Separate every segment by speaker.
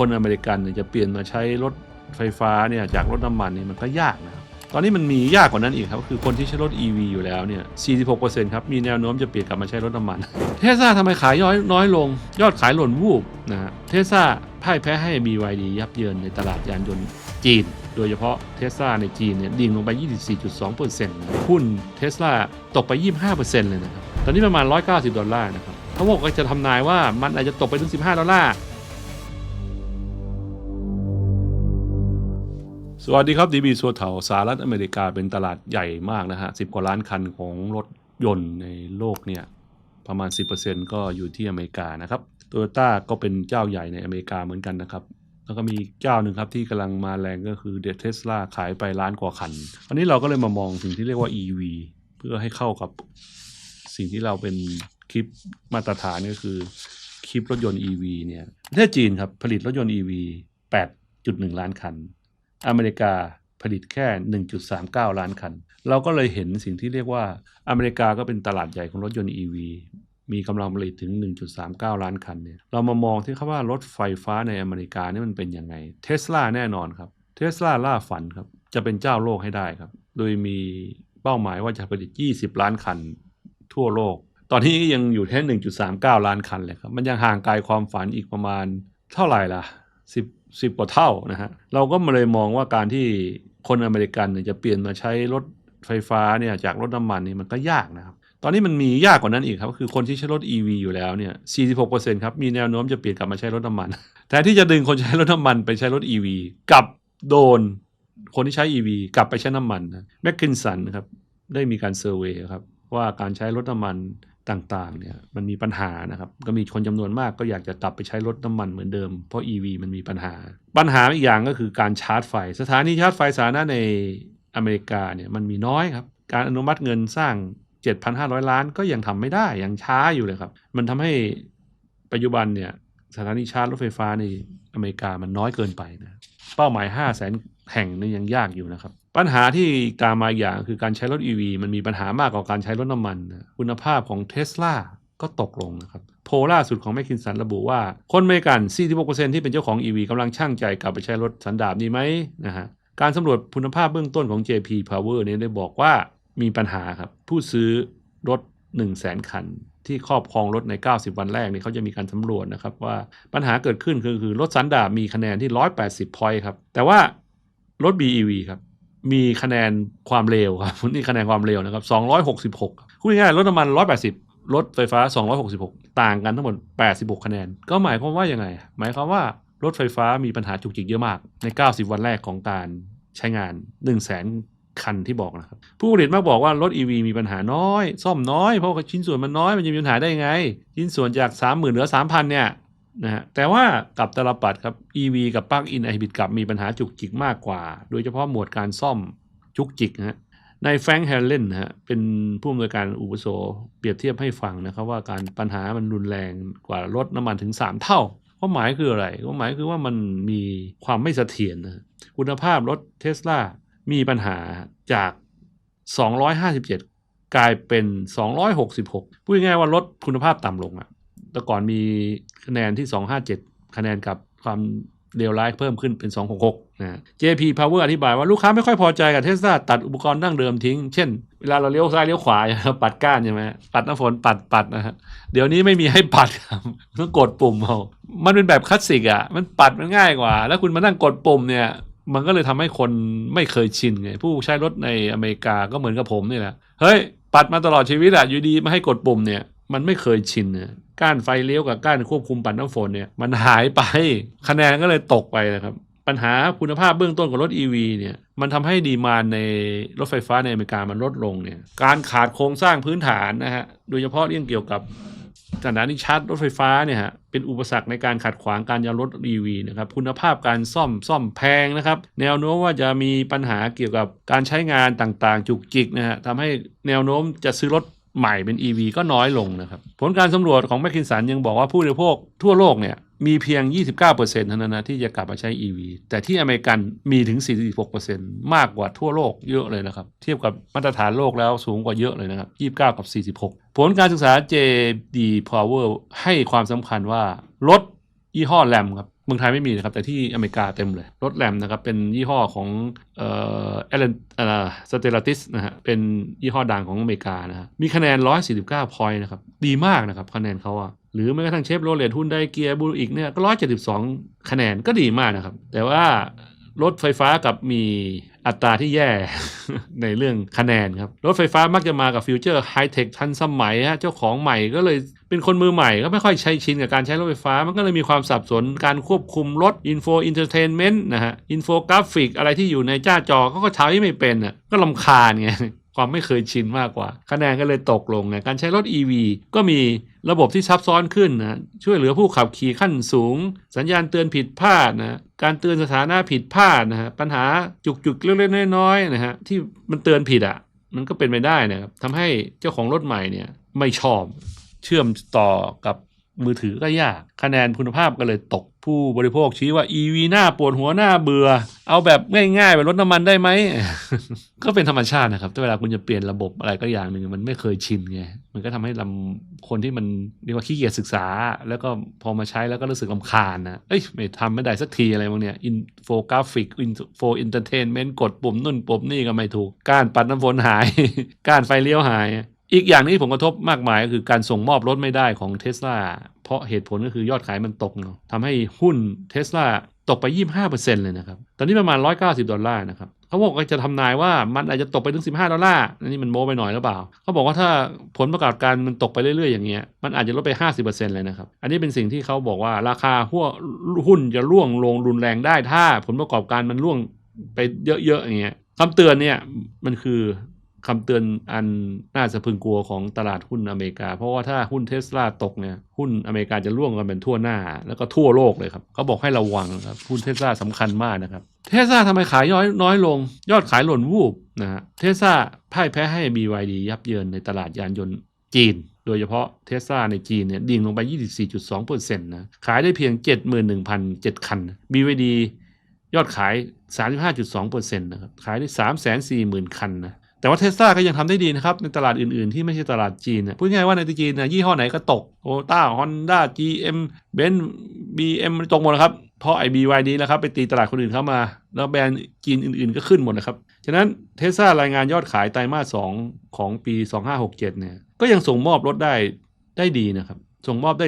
Speaker 1: คนอเมริกันเนี่ยจะเปลี่ยนมาใช้รถไฟฟ้าเนี่ยจากรถน้ำมันเนี่ยมันก็ยากนะครับตอนนี้มันมียากกว่านั้นอีกครับก็คือคนที่ใช้รถ EV อยู่แล้วเนี่ย 46%ครับ มีแนวโน้มจะเปลี่ยนกลับมาใช้รถน้ำมัน เทสลาทำไมขายย้อยน้อยลง ยอดขายหล่นวูบนะฮะเทสลาพ่ายแพ้ให้ BYD ยับเยินในตลาดยานยนต์จีน โดยเฉพาะเทสลาในจีนเนี่ยดิ่งลงไป 24.2%นะหุ้นเทสลาตกไป 25%เลยนะครับ ตอนนี้ประมาณ 190 ดอลลาร์นะครับเขาบอกว่าจะทำนายว่ามันอาจจะตกไปถึง 15 ดอลลาร์ สวัสดีครับดีบีสัวเถาสหรัฐอเมริกาเป็นตลาดใหญ่มากนะฮะสิบกว่าล้านคันของรถยนต์ในโลกเนี่ยประมาณ 10%ก็อยู่ที่อเมริกานะครับโตโยต้าก็เป็นเจ้าใหญ่ในอเมริกาเหมือนกันนะครับ แล้วก็มีเจ้าหนึ่งครับที่กำลังมาแรงก็คือเดทเทสลาขายไปล้านกว่าคัน อันนี้เราก็เลยมามองสิ่งที่เรียกว่า EV เพื่อให้เข้ากับสิ่งที่เราเป็นคลิปมาตรฐานก็คือคลิปรถยนต์ EV เนี่ยประเทศจีนครับผลิตรถยนต์ EV 8.1 ล้านคัน อเมริกาผลิตแค่ 1.39 ล้านคัน เราก็เลยเห็นสิ่งที่เรียกว่าอเมริกาก็เป็นตลาดใหญ่ของรถยนต์ EV มีกำลังผลิตถึง 1.39 ล้านคันเนี่ย เรามามองที่คำว่ารถไฟฟ้าในอเมริกานี่มันเป็นยังไง เทสลาแน่นอนครับเทสลาล่าฝันครับ จะเป็นเจ้าโลกให้ได้ครับ โดยมีเป้าหมายว่าจะผลิต 20 ล้านคันทั่วโลก ตอนนี้ยังอยู่แค่ 1.39 ล้านคันเลยครับ มันยังห่างไกลความฝันอีกประมาณเท่าไหร่ล่ะ 10 10กว่าเท่านะฮะเราก็มาเลยมองว่าการที่คนอเมริกันเนี่ยจะเปลี่ยนมาใช้รถไฟฟ้าเนี่ยจากรถน้ำมันนี่มันก็ยากนะครับ ตอนนี้มันมียากกว่านั้นอีกครับ คือคนที่ใช้รถ EV อยู่แล้วเนี่ย 46%ครับ มีแนวโน้มจะเปลี่ยนกลับมาใช้รถน้ำมัน แทนที่จะดึงคนใช้รถน้ำมันไปใช้รถ EV กลับโดน คนที่ใช้ EV กลับไปใช้น้ำมันแมคคินสันนะครับได้มีการเซอร์เวยครับว่าการใช้รถน้ำมัน ต่างๆเนี่ยมันมีปัญหานะครับ ก็มีคนจำนวนมากก็อยากจะกลับไปใช้รถน้ำมันเหมือนเดิม เพราะ EV มันมีปัญหา ปัญหาอีกอย่างก็คือการชาร์จไฟ สถานีชาร์จไฟสาธารณะในอเมริกาเนี่ยมันมีน้อยครับ การอนุมัติเงินสร้าง 7,500 ล้านก็ยังทำไม่ได้ ยังช้าอยู่เลยครับ มันทำให้ปัจจุบันเนี่ยสถานีชาร์จรถไฟฟ้าในอเมริกามันน้อยเกินไปนะเป้าหมาย 5 0 0 0 0 0แห่งนี่ยังยากอยู่นะครับ ปัญหาที่ตามมาอีกอย่างคือการใช้รถ EV มันมีปัญหามากกว่าการใช้รถน้ำมัน คุณภาพของเทสลาก็ตกลงนะครับ โพล่าสุดของแมคคินสันระบุว่า คนเมกัน 46%ที่เป็นเจ้าของ EV กำลังช่างใจกลับไปใช้รถสันดาปนี้ไหมนะฮะการสำรวจคุณภาพเบื้องต้นของ JP Power เนี่ยได้บอกว่ามีปัญหาครับ ผู้ซื้อรถ 1 0 0 0 0แสนคัน ที่ครอบครองรถใน 90 วันแรกเนี่ยเขาจะมีการสำรวจนะครับว่าปัญหาเกิดขึ้นคือคือรถสันดาปมีคะแนนที่ 180 พอยต์ครับแต่ว่ารถ BEV ครับ มีคะแนนความเร็วครับนี่คะแนนความเร็วนะครับ 266พูดง่ายรถน้ำมัน 180 รถไฟฟ้า 266 ต่างกันทั้งหมด 86 คะแนน ก็หมายความว่ายังไง หมายความว่ารถไฟฟ้ามีปัญหาจุกจิกเยอะมาก ใน 90 วันแรกของการใช้งาน 1 0 0 0 0แสนคันที่บอกนะครับ ผู้ผลิตมักบอกว่ารถ EV มีปัญหาน้อย ซ่อมน้อย เพราะชิ้นส่วนมันน้อยมันจะมีปัญหาได้ยังไง ชิ้นส่วนจาก 30,000เหลือ 3,000 เนี่ย นะฮะแต่ว่ากับตลปัดครับ EV กับปลั๊กอินไฮบริดกับมีปัญหาจุกจิกมากกว่า โดยเฉพาะหมวดการซ่อมจุกจิกนะฮะในแฟรงค์แฮร์เลนฮะเป็นผู้อำนวยการอุปโสเปรียบเทียบให้ฟังนะครับว่าการปัญหามันรุนแรงกว่ารถน้ำมันถึง 3 เท่าความหมายคืออะไรความหมายคือว่ามันมีความไม่เสถียรนะคุณภาพรถเทสลามีปัญหาจาก 257 กลายเป็น 266พูดง่ายว่ารถคุณภาพต่ำลงอะ แต่ก่อนมีคะแนนที่ 257 คะแนนกับความเลวร้ายเพิ่มขึ้นเป็น 266 นะ JP Power อธิบายว่าลูกค้าไม่ค่อยพอใจกับเทสลาตัดอุปกรณ์ดั้งเดิมทิ้ง เช่น เวลาเราเลี้ยวซ้ายเลี้ยวขวาเราปัดก้านใช่ไหมปัดน้ำฝนปัดปัดนะฮะเดี๋ยวนี้ไม่มีให้ปัดครับต้องกดปุ่มเอา มันเป็นแบบคลาสสิกอะ มันปัดมันง่ายกว่า แล้วคุณมานั่งกดปุ่มเนี่ย มันก็เลยทำให้คนไม่เคยชินไงผู้ใช้รถในอเมริกาก็เหมือนกับผมนี่แหละเฮ้ยปัดมาตลอดชีวิตอะอยู่ดีมาให้กดปุ่มเนี่ย มันไม่เคยชินนะ ก้านไฟเลี้ยวกับก้านควบคุมปัดน้ำฝนเนี่ยมันหายไปคะแนนก็เลยตกไปนะครับ ปัญหาคุณภาพเบื้องต้นของรถ EV เนี่ยมันทำให้ดีมานในรถไฟฟ้าในอเมริกามันลดลงเนี่ยการขาดโครงสร้างพื้นฐานนะฮะโดยเฉพาะเรื่องเกี่ยวกับสถานีชาร์จรถไฟฟ้าเนี่ยฮะเป็นอุปสรรคในการขัดขวางการยานรถ EV นะครับคุณภาพการซ่อมซ่อมแพงนะครับ แนวโน้มว่าจะมีปัญหาเกี่ยวกับการใช้งานต่างๆ จุกจิกนะฮะทำให้แนวโน้มจะซื้อรถ ใหม่เป็น EV ก็น้อยลงนะครับ ผลการสำรวจของแมคคินสันยังบอกว่าผู้บริโภคทั่วโลกเนี่ยมีเพียง 29%เท่านั้นนะที่จะกลับมาใช้ EV แต่ที่อเมริกันมีถึง 46%มากกว่าทั่วโลกเยอะเลยนะครับ เทียบกับมาตรฐานโลกแล้วสูงกว่าเยอะเลยนะครับ 29 กับ 46 ผลการศึกษา JD Power ให้ความสำคัญว่ารถยี่ห้อแรมครับ มืองไทยไม่มีนะครับ แต่ที่อเมริกาเต็มเลย รถแรมนะครับ เป็นยี่ห้อของเอ่อเอเลนเอ่อสเตลติสนะฮะเป็นยี่ห้อดังของอเมริกานะฮะมีคะแนน 149 พอยต์นะครับ ดีมากนะครับ คะแนนเขาอะหรือแม้กระทั่งเชฟโรเลตหุ้นไดเกียร์บูอีกเนี่ยก็ 172 คะแนนก็ดีมากนะครับ แต่ว่า รถไฟฟ้ากับมีอัตราที่แย่ ในเรื่องคะแนนครับ รถไฟฟ้ามักจะมากับฟิวเจอร์ไฮเทคทันสมัยฮะเจ้าของใหม่ก็เลยเป็นคนมือใหม่ก็ไม่ค่อยใช้ชินกับการใช้รถไฟฟ้า มันก็เลยมีความสับสนการควบคุมรถอินโฟอินเตอร์เทนเมนต์นะฮะอินโฟกราฟิกอะไรที่อยู่ในจ้าจอเขาก็ใช้ไม่เป็นอะก็ลำคาญไง ความไม่เคยชินมากกว่า คะแนนก็เลยตกลงนะการใช้รถ EV ก็มีระบบที่ซับซ้อนขึ้นนะช่วยเหลือผู้ขับขี่ขั้นสูง สัญญาณเตือนผิดพลาดนะการเตือนสถานะผิดพลาดนะฮะปัญหาจุกๆเล็กๆน้อยๆนะฮะที่มันเตือนผิดอะมันก็เป็นไปได้นะครับทำให้เจ้าของรถใหม่เนี่ยไม่ชอบเชื่อมต่อกับมือถือก็ยาก คะแนนคุณภาพก็เลยตก ผู้บริโภคชี้ว่า EV หน้าปวดหัวหน้าเบื่อ เอาแบบง่ายๆแบบรถน้ำมันได้ไหม ก็เป็นธรรมชาตินะครับเวลาคุณจะเปลี่ยนระบบอะไรก็อย่างหนึ่งมันไม่เคยชินไงมันก็ทำให้ลำคนที่มันเรียกว่าขี้เกียจศึกษา แล้วก็พอมาใช้แล้วก็รู้สึกลำคาญนะเอ้ยไม่ทำไม่ได้สักทีอะไรบางเนี่ยอินโฟกราฟิกอินโฟอินเตอร์เทนเมนต์กดปุ่มนู่นปุ่มนี่ก็ไม่ถูกการปัดน้ำฝนหาย การไฟเลี้ยวหาย อีกอย่างนี้ผลกระทบมากมายก็คือการส่งมอบรถไม่ได้ของเท s l a เพ ราะเหตุผลก็คือยอดขายมันตกเนาะทำให้หุ้นเท s l a ตกไป 25%เลยนะครับ ตอนนี้ประมาณ 190 ดอลลาร์นะครับเขาบอกว่าจะทำนายว่ามันอาจจะตกไปถึง 15 ดอลลาร์อันนี้มันโม้ไปหน่อยหรือเปล่า เขาบอกว่าถ้าผลประกอบการมันตกไปเรื่อย ๆ อย่างเงี้ย มันอาจจะลดไป 50%เลยนะครับ อันนี้เป็นสิ่งที่เขาบอกว่าราคาหุ้นจะร่วงลงรุนแรงได้ ถ้าผลประกอบการมันร่วงไปเยอะๆอย่างเงี้ยคำเตือนเนี่ยมันคือ คำเตือนอันน่าสะพึงกลัวของตลาดหุ้นอเมริกา เพราะว่าถ้าหุ้นเทสลาตกเนี่ยหุ้นอเมริกาจะร่วงกันเป็นทั่วหน้า แล้วก็ทั่วโลกเลยครับเขาบอกให้ระวังครับหุ้นเทสลาสำคัญมากนะครับเทสลาทำไมขายน้อยน้อยลง ยอดขายหล่นวูบนะฮะเทสลาพ่ายแพ้ให้ BYD ยับเยินในตลาดยานยนต์จีน โดยเฉพาะเทสลาในจีนเนี่ยดิ่งลงไป 24.2%นะขายได้เพียง 71,007 คัน BYD ยอดขาย 35.2%นะครับขายได้ 340,000 คันนะ แต่ว่าเทสลาก็ยังทำได้ดีนะครับ ในตลาดอื่นๆ ที่ไม่ใช่ตลาดจีนนะพูดง่ายๆว่าในจีนนะยี่ห้อไหนก็ตกโอต้าฮอนด้าจีเอ็มเบนบีเอ็มตกหมดนะครับ เพราะไอบีวายดีนะครับ ไปตีตลาดคนอื่นเข้ามา แล้วแบรนด์จีนอื่นๆ ก็ขึ้นหมดนะครับ ฉะนั้นเทสลารายงานยอดขายไตรมาส2ของปี 2567 เนี่ย ก็ยังส่งมอบรถได้ได้ดีนะครับ ส่งมอบได้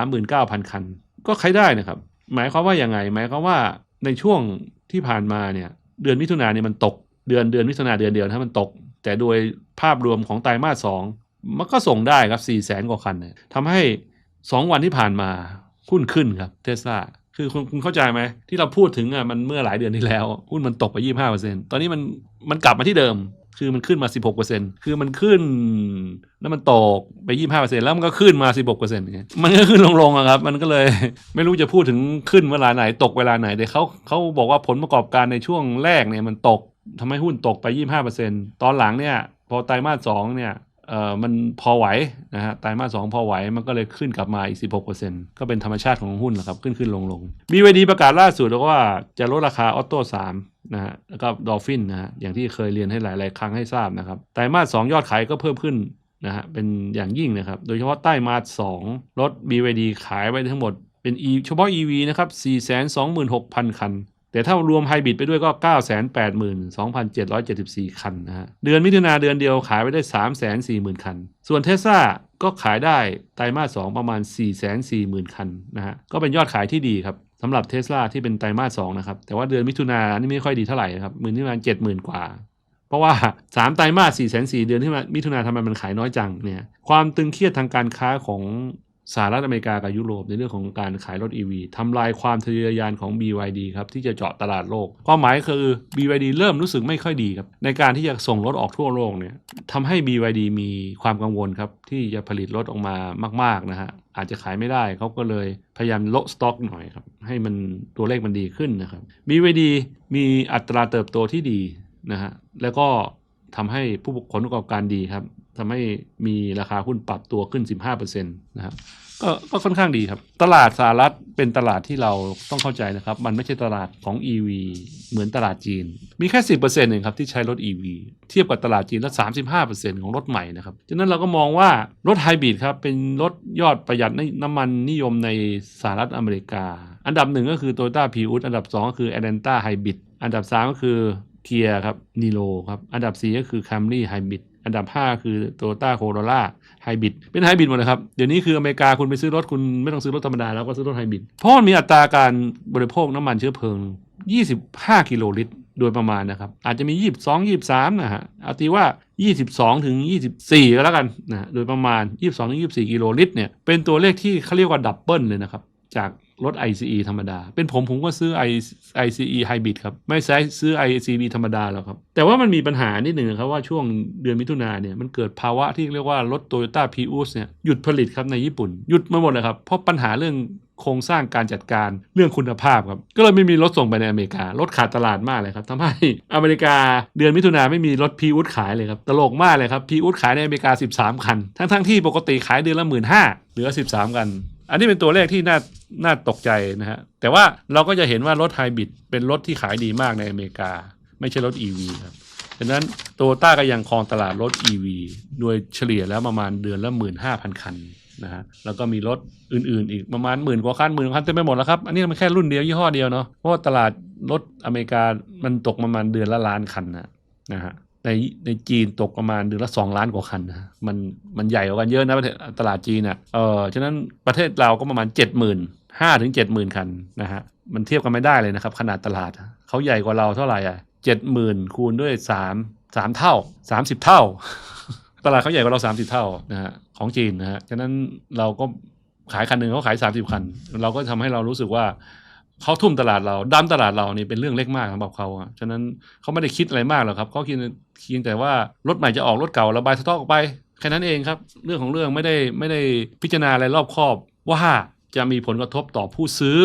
Speaker 1: 439,000 คัน ก็ใช้ได้นะครับ หมายความว่าอย่างไงหมายความว่าในช่วงที่ผ่านมาเนี่ยเดือนมิถุนาเนี่ยมันตก เดือนเดือนมิถุนาเดือนเดียวถ้ามันตก แต่โดยภาพรวมของไตรมาสสองมันก็ส่งได้ครับ4ี่แสนกว่าคันเนี่ยทำให้ 2 วันที่ผ่านมาหุ้นขึ้นครับเทสลาคือคุณคุณเข้าใจไหมที่เราพูดถึงอะมันเมื่อหลายเดือนที่แล้วหุ้นมันตกไป 25%ตอนนี้มันมันกลับมาที่เดิม คือมันขึ้นมา 16%คือมันขึ้น แล้วมันตกไป 25%แล้วมันก็ขึ้นมา 16%อย่างเงี้ยมันก็ขึ้นลงๆอะครับ มันก็เลยไม่รู้จะพูดถึงขึ้นเวลาไหนตกเวลาไหนแต่เขาเขาบอกว่าผลประกอบการในช่วงแรกเนี่ยมันตก ทำให้หุ้นตกไป 25%ตอนหลังเนี่ย พอไตรมาสสองเนี่ยเอ่อมันพอไหวนะฮะไตรมาสสองพอไหว มันก็เลยขึ้นกลับมาอีก 16%ก็เป็นธรรมชาติของหุ้นแหละครับ ขึ้นขึ้นลงลง BYD ประกาศล่าสุดว่าจะลดราคาออโต้3นะฮะแล้วก็ดอลฟินนะฮะอย่างที่เคยเรียนให้หลาย ๆ ครั้งให้ทราบนะครับไตรมาส2ยอดขายก็เพิ่มขึ้นนะฮะเป็นอย่างยิ่งนะครับ โดยเฉพาะใต้มาส2รถ BYD ขายไว้ทั้งหมดเป็น E เฉพาะ EV นะครับ426,000 คัน แต่ถ้ารวมไฮบริดไปด้วยก็ 982,774 คันนะฮะ เดือนมิถุนาเดือนเดียวขายไปได้ 340,000 คัน ส่วนเทสลาก็ขายได้ไตรมาส 2 ประมาณ 440,000 คันนะฮะ ก็เป็นยอดขายที่ดีครับสำหรับเทสลาที่เป็นไตรมาส 2 นะครับ แต่ว่าเดือนมิถุนานี่ไม่ค่อยดีเท่าไหร่ครับมือนี่ประมาณ70,000 กว่า เพราะว่า 3 ไตรมาส4 4 0 0 0เดือนที่มิถุนาทำไมมันขายน้อยจังเนี่ย ความตึงเครียดทางการค้าของ สหรัฐอเมริกากับยุโรปในเรื่องของการขายรถ EV ทำลายความทะเยอทะยานของ BYD ครับที่จะเจาะตลาดโลก ความหมายคือ BYD เริ่มรู้สึกไม่ค่อยดีครับในการที่จะส่งรถออกทั่วโลกเนี่ยทำให้ BYD มีความกังวลครับที่จะผลิตรถออกมามาก ๆ นะฮะอาจจะขายไม่ได้เขาก็เลยพยายามละสต็อกหน่อยครับให้มันตัวเลขมันดีขึ้นนะครับ BYD มีอัตราเติบโตที่ดีนะฮะแล้วก็ทำให้ผู้ผลประกอบการดีครับ ทำให้มีราคาหุ้นปรับตัวขึ้น 15%นะครับก็ก็ค่อนข้างดีครับ ตลาดสหรัฐเป็นตลาดที่เราต้องเข้าใจนะครับ มันไม่ใช่ตลาดของ EV เหมือนตลาดจีน มีแค่ 10%เองครับที่ใช้รถ EV เทียบกับตลาดจีนแล้ว35%ของรถใหม่นะครับฉะนั้นเราก็มองว่ารถไฮบริดครับเป็นรถยอดประหยัดน้ำมันนิยมในสหรัฐอเมริกา อันดับหนึ่งก็คือ Toyota Prius อันดับ 2 ก็คือ Atlanta Hybrid อันดับ 3 ก็คือ เกียร์ครับนีโ o ครับ อันดับ 4 ก็คือ Camry Hybrid อันดับ 5 คือ Toyota Corolla Hybrid เป็นไฮบริดหมดเลยครับ เดี๋ยวนี้คืออเมริกาคุณไปซื้อรถคุณไม่ต้องซื้อรถธรรมดาแล้วก็ซื้อรถไฮบริดเพราะมันมีอัตราการบริโภคน้ำมันเชื้อเพลิง 25 กิโลลิตรโดยประมาณนะครับ อาจจะมี 22 23 นะฮะเอาตีว่า 22 ถึง 24 ก็แล้วกันนะโดยประมาณ 22 ถึง 24 กิโลลิตรเนี่ยเป็นตัวเลขที่เขาเรียกว่าดับเบิลเลยนะครับ จาก รถ ICE ธรรมดา เป็นผมผมก็ซื้อ ICE Hybrid ครับ ไม่ใช่ซื้อ ICB ธรรมดาหรอกครับ แต่ว่ามันมีปัญหานิดหนึ่งครับว่าช่วงเดือนมิถุนาเนี่ยมันเกิดภาวะที่เรียกว่ารถ Toyota Prius เนี่ยหยุดผลิตครับในญี่ปุ่น หยุดมาหมดเลยครับ เพราะปัญหาเรื่องโครงสร้างการจัดการเรื่องคุณภาพครับ ก็เลยไม่มีรถส่งไปในอเมริการถขาดตลาดมากเลยครับทำให้อเมริกาเดือนมิถุนาไม่มีรถพีอุดขายเลยครับ ตลกมากเลยครับพีอุดขายในอเมริกา 13 คัน ทั้งๆที่ปกติขายเดือนละหมื่นห้าเหลือ 13กัน อันนี้เป็นตัวเลขที่น่าน่าตกใจนะฮะ แต่ว่าเราก็จะเห็นว่ารถไฮบริดเป็นรถที่ขายดีมากในอเมริกา ไม่ใช่รถ EV ครับดังนั้นโตโยต้าก็ยังครองตลาดรถ EV โดยเฉลี่ยแล้วประมาณเดือนละ 15,000 คันนะฮะแล้วก็มีรถอื่นๆ อีกประมาณหมื่นกว่าคันหมื่นคันเต็มไปหมดแล้วครับ อันนี้มันแค่รุ่นเดียวยี่ห้อเดียวเนาะเพราะว่าตลาดรถอเมริกามันตกประมาณเดือนละล้านคันนะนะฮะ ในในจีนตกประมาณเดือนละ2ล้านกว่าคันนะมันมันใหญ่กว่ากันเยอะนะประเทศตลาดจีนอะเออฉะนั้นประเทศเราก็ประมาณ7 0 0 0 0 5ถึง70,000คันนะฮะมันเทียบกันไม่ได้เลยนะครับ ขนาดตลาดเขาใหญ่กว่าเราเท่าไหร่อะ70,000คูณด้วย3 3เท่า30เท่า ตลาดเขาใหญ่กว่าเรา30เท่านะฮะของจีนนะฮะฉะนั้นเราก็ขายคันหนึ่งเขาขาย30คัน เราก็ทำให้เรารู้สึกว่า เขาทุ่มตลาดเราดันตลาดเรานี่เป็นเรื่องเล็กมากสำหรับเขาอะฉะนั้นเขาไม่ได้คิดอะไรมากหรอกครับเขาคิดเพียงแต่ว่ารถใหม่จะออกรถเก่าระบายสต็อกออกไปแค่นั้นเองครับ เรื่องของเรื่องไม่ได้ไม่ได้พิจารณาอะไรรอบคอบ ว่าจะมีผลกระทบต่อผู้ซื้อ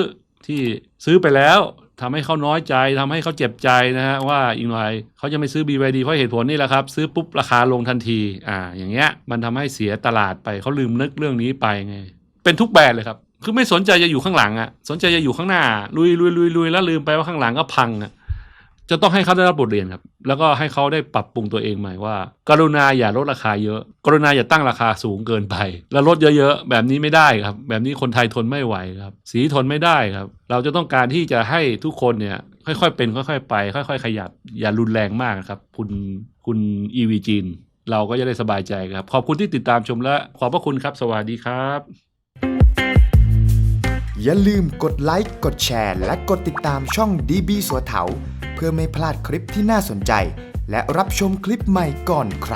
Speaker 1: ที่ซื้อไปแล้วทำให้เขาน้อยใจทำให้เขาเจ็บใจนะฮะว่าอีกหน่อยเขาจะไม่ซื้อ BYD เพราะเหตุผลนี่แหละครับ ซื้อปุ๊บราคาลงทันทีอ่าอย่างเงี้ยมันทำให้เสียตลาดไปเขาลืมนึกเรื่องนี้ไปไง เป็นทุกแบรนด์เลยครับ คือไม่สนใจจะอยู่ข้างหลังอะสนใจจะอยู่ข้างหน้า ลุยลุยลุยลุยแล้วลืมไปว่าข้างหลังก็พังอะจะต้องให้เขาได้รับบทเรียนครับ แล้วก็ให้เขาได้ปรับปรุงตัวเองใหม่ว่า กรุณาอย่าลดราคาเยอะ กรุณาอย่าตั้งราคาสูงเกินไป แล้วลดเยอะๆ แบบนี้ไม่ได้ครับ แบบนี้คนไทยทนไม่ไหวครับ สีทนไม่ได้ครับ เราจะต้องการที่จะให้ทุกคนเนี่ยค่อยๆเป็นค่อยๆไป ค่อยๆ ขยับอย่ารุนแรงมากครับ คุณคุณอีวีจีนเราก็จะได้สบายใจครับ ขอบคุณที่ติดตามชมและขอบพระคุณครับ สวัสดีครับ
Speaker 2: อย่าลืมกดไลค์ กดแชร์ และกดติดตามช่อง DB สัวเถา เพื่อไม่พลาดคลิปที่น่าสนใจ และรับชมคลิปใหม่ก่อนใคร